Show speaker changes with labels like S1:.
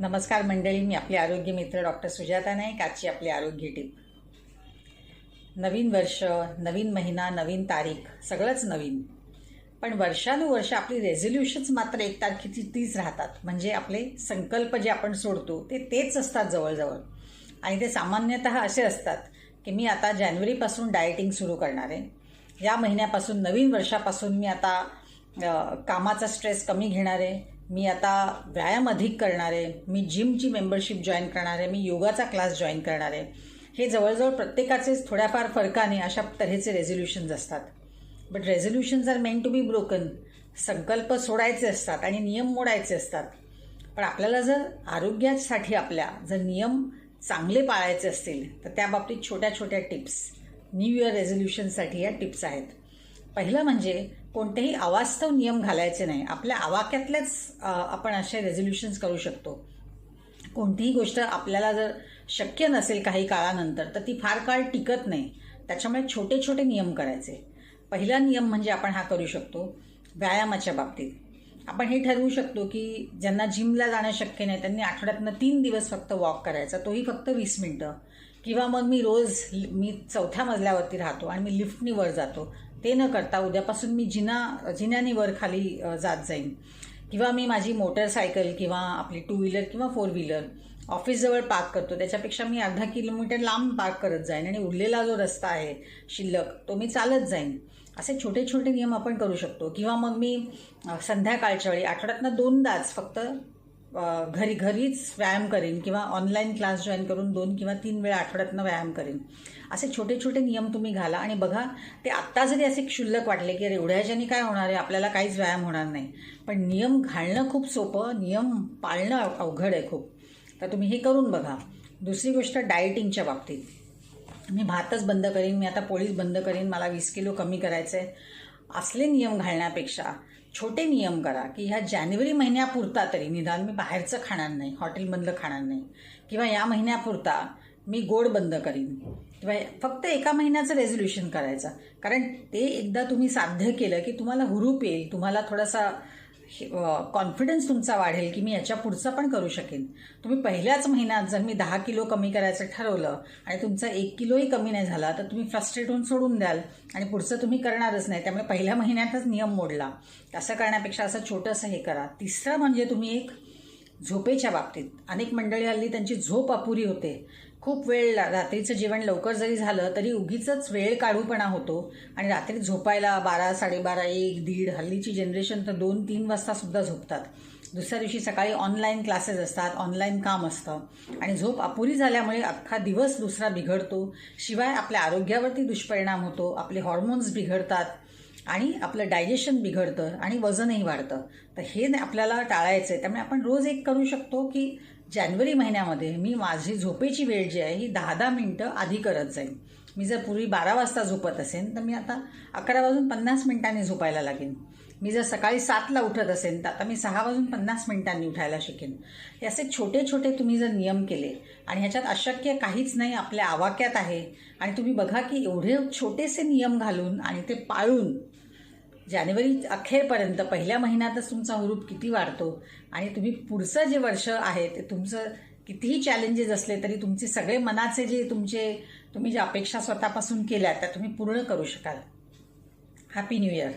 S1: नमस्कार मंडळी मी आपले आरोग्य मित्र डॉक्टर सुजाता नाईक आजची आपली आरोग्य टीप नवीन वर्ष नवीन महिना नवीन तारीख सगळंच नवीन. पण वर्षानुवर्ष आपली रेझोल्युशन्स मात्र एक तारखेची तीच राहतात. म्हणजे आपले संकल्प जे आपण सोडतो ते तेच असतात जवळजवळ. आणि ते सामान्यतः असे असतात की मी आता जानेवारीपासून डाएटिंग सुरू करणार आहे. या महिन्यापासून नवीन वर्षापासून मी आता कामाचा स्ट्रेस कमी घेणार आहे. मी आता व्यायाम अधिक करणार आहे मी जिमची मेंबरशिप जॉईन करणार आहे मी योगाचा क्लास जॉईन करणार आहे हे जवळजवळ प्रत्येकाचेच थोड्याफार फरकाने अशा तऱ्हेचे रेझोल्युशन्स असतात. But resolutions are meant to be broken संकल्प सोडायचे असतात आणि नियम मोडायचे असतात. पण आपल्याला जर आरोग्यासाठी आपल्या जर नियम चांगले पाळायचे असतील तर त्या बाबतीत छोट्या छोट्या टिप्स न्यू इयर रेझोल्युशनसाठी या टिप्स आहेत. पहिलं म्हणजे कोणतेही अवास्तव नियम घालायचे नाही. आपल्या आवाक्यातल्याच आपण असे रेझोल्युशन्स करू शकतो. कोणतीही गोष्ट आपल्याला जर शक्य नसेल काही काळानंतर तर ती फार काळ टिकत नाही. त्याच्यामुळे छोटे छोटे नियम करायचे. पहिला नियम म्हणजे आपण हा करू शकतो व्यायामाच्या बाबतीत. आपण हे ठरवू शकतो की ज्यांना जिमला जाणं शक्य नाही त्यांनी आठवड्यातनं तीन दिवस फक्त वॉक करायचा. तोही फक्त वीस मिनटं. किंवा मग मी रोज मी चौथ्या मजल्यावरती राहतो आणि मी लिफ्टनी वर जातो. ते न करता उद्यापासून मी जिना जिन्यानी वर खाली जात जाईन. किंवा मी माझी मोटरसायकल किंवा आपली टू व्हीलर किंवा फोर व्हीलर ऑफिसजवळ पार्क करतो. त्याच्यापेक्षा मी अर्धा किलोमीटर लांब पार्क करत जाईन आणि उरलेला जो रस्ता आहे शिल्लक तो मी चालत जाईन. असे छोटे छोटे नियम आपण करू शकतो. किंवा मग मी संध्याकाळच्या वेळी आठवड्यातनं दोनदाच फक्त घरी घरीच व्यायाम करेन किंवा ऑनलाईन क्लास जॉईन करून दोन किंवा तीन वेळा आठवड्यातनं व्यायाम करेन. असे छोटे छोटे नियम तुम्ही घाला आणि बघा ते आत्ता जरी असे क्षुल्लक वाटले की अरे एवढ्या ह्याच्यानी काय होणार आहे आपल्याला काहीच व्यायाम होणार नाही. पण नियम घालणं खूप सोपं नियम पाळणं अव- अवघड आहे खूप. तर तुम्ही हे करून बघा. दुसरी गोष्ट डाएटिंगच्या बाबतीत. मी भातच बंद करीन मी आता पोळीच बंद करीन मला वीस किलो कमी करायचं आहे असले नियम घालण्यापेक्षा छोटे नियम करा की ह्या जानेवारी महिन्यापुरता तरी निदान मी बाहेरचं खाणार नाही हॉटेलमधलं खाणार नाही किंवा या महिन्यापुरता मी गोड बंद करीन किंवा फक्त एका महिन्याचं रेझोल्युशन करायचं. कारण ते एकदा तुम्ही साध्य केलं की तुम्हाला हुरूप येईल तुम्हाला थोडासा कॉन्फिडन्स तुमचा वाढेल की मी याच्या पुढचं पण करू शकेन. तुम्ही पहिल्याच महिन्यात जर मी दहा किलो कमी करायचं ठरवलं आणि तुमचा एक किलोही कमी नाही झाला तर तुम्ही फ्रस्ट्रेट होऊन सोडून द्याल आणि पुढचं तुम्ही करणारच नाही. त्यामुळे पहिल्या महिन्यातच नियम मोडला. असं करण्यापेक्षा असं छोटंसं हे करा. तिसरं म्हणजे तुम्ही एक झोपेच्या बाबतीत. अनेक मंडळी हल्ली त्यांची झोप अपुरी होते. खूप वेळ रात्रीचं जेवण लवकर जरी झालं तरी उगीच वेळ काढूपणा होतो. आणि रात्री झोपायला बारा साडेबारा एक दीड हल्लीची जनरेशन तर दोन तीन वाजता सुद्धा झोपतात. दुसऱ्या दिवशी सकाळी ऑनलाईन क्लासेस असतात ऑनलाईन काम असतं. आणि झोप अपुरी झाल्यामुळे अख्खा दिवस दुसरा बिघडतो. शिवाय आपल्या आरोग्यावरती दुष्परिणाम होतो आपले हॉर्मोन्स बिघडतात आणि आपलं डायजेशन बिघडतं आणि वजनही वाढतं. तर हे आपल्याला टाळायचं आहे त्यामुळे आपण रोज एक करू शकतो की जानेवारी महिन्यामध्ये मी माझी झोपेची वेळ जी आहे ही दहा दहा मिनटं आधी करत जाईन. मी जर पूर्वी बारा वाजता झोपत असेन तर मी आता अकरा वाजून पन्नास मिनिटांनी झोपायला लागेन. मी जर सकाळी सातला उठत असेल तर आता मी सहा वाजून पन्नास मिनिटांनी उठायला शिकेन. हे असे छोटे छोटे तुम्ही जर नियम केले आणि ह्याच्यात अशक्य काहीच नाही आपल्या आवाक्यात आहे आणि तुम्ही बघा की एवढे छोटेसे नियम घालून आणि ते पाळून जानेवारी अखेरपर्यंत पहिल्या महिन्यातच तुमचा हुरूप किती वाढतो? आणि तुम्ही पुढचं जे वर्ष आहे ते तुमचं कितीही चॅलेंजेस असले तरी तुमचे सगळे मनाचे जे तुमचे तुम्ही ज्या अपेक्षा स्वतःपासून केल्या त्या तुम्ही पूर्ण करू शकाल. Happy new year